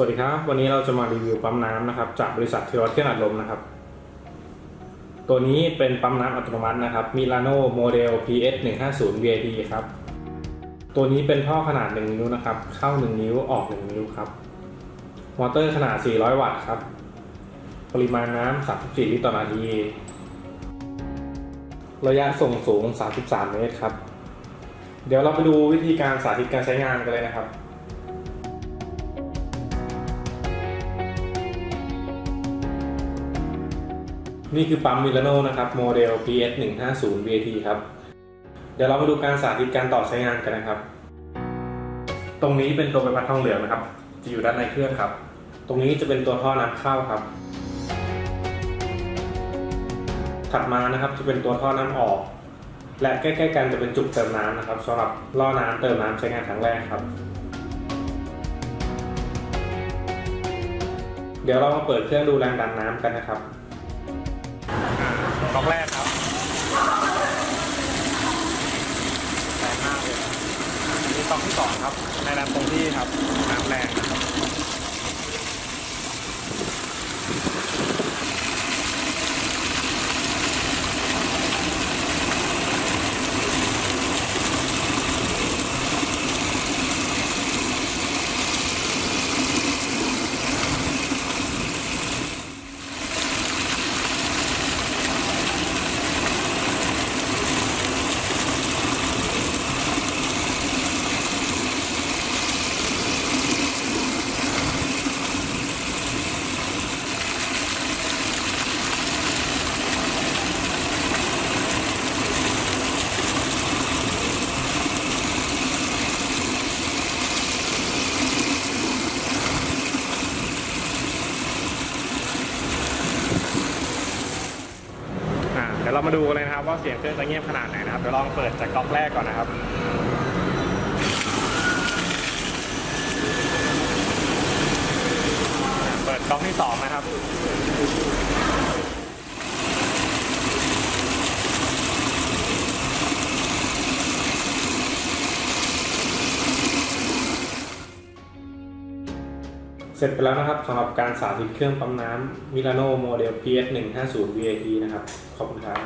วัสดีครับ วันนี้เราจะมารีวิวปั๊มน้ำนะครับ จากบริษัทเทวเครื่องอัดลมนะครับ ตัวนี้เป็นปั๊มน้ำอัตโนมัตินะครับ Milano Model PS 150 VIP ครับ ตัวนี้เป็นท่อขนาด 1 นิ้วนะครับ เข้า 1 นิ้วออก 1 นิ้วครับ มอเตอร์ขนาด 400 วัตต์ครับ ปริมาณน้ำ 34 ลิตรต่อนาที ระยะส่งสูง 33 เมตรครับ เดี๋ยวเราไปดูวิธีการสาธิตการใช้งานกันเลยนะครับ นี่คือปั๊มมิลาโนนะครับโมเดล PS 150 VAT ครับ เดี๋ยวเรามาดูการสาธิตการต่อใช้งานกันนะครับ ตรงนี้เป็นตัวใบพัดทองเหลืองนะครับ จะอยู่ด้านในเครื่องครับ ตรงนี้จะเป็นตัวท่อน้ำเข้าครับ ถัดมานะครับจะเป็นตัวท่อน้ำออก และใกล้ๆกันจะเป็นจุดเติมน้ำนะครับสำหรับล่อน้ำเติมน้ำใช้งานครั้งแรกครับ เดี๋ยวเรามาเปิดเครื่องดูแรงดันน้ำกันนะครับ ก๊อกแรกครับแรงมากเลยอันนี้ก๊อกที่สองครับในแรงคงที่ครับน้ำแรงนะครับ ดี๋ยวเรามาดูกันเลยนะครับว่าเสียงเครื่องจะเงียบขนาดไหนนะครับเดี๋ยวลองเปิดจากก๊อกแรกก่อนนะครับเปิดก๊อกที่สองนะครับ เสร็จไปแล้วนะครับสำหรับการสาธิตเครื่องปั๊มน้ำมิลานโนโมเดล PS 150 VAT นะครับ ขอบคุณครับ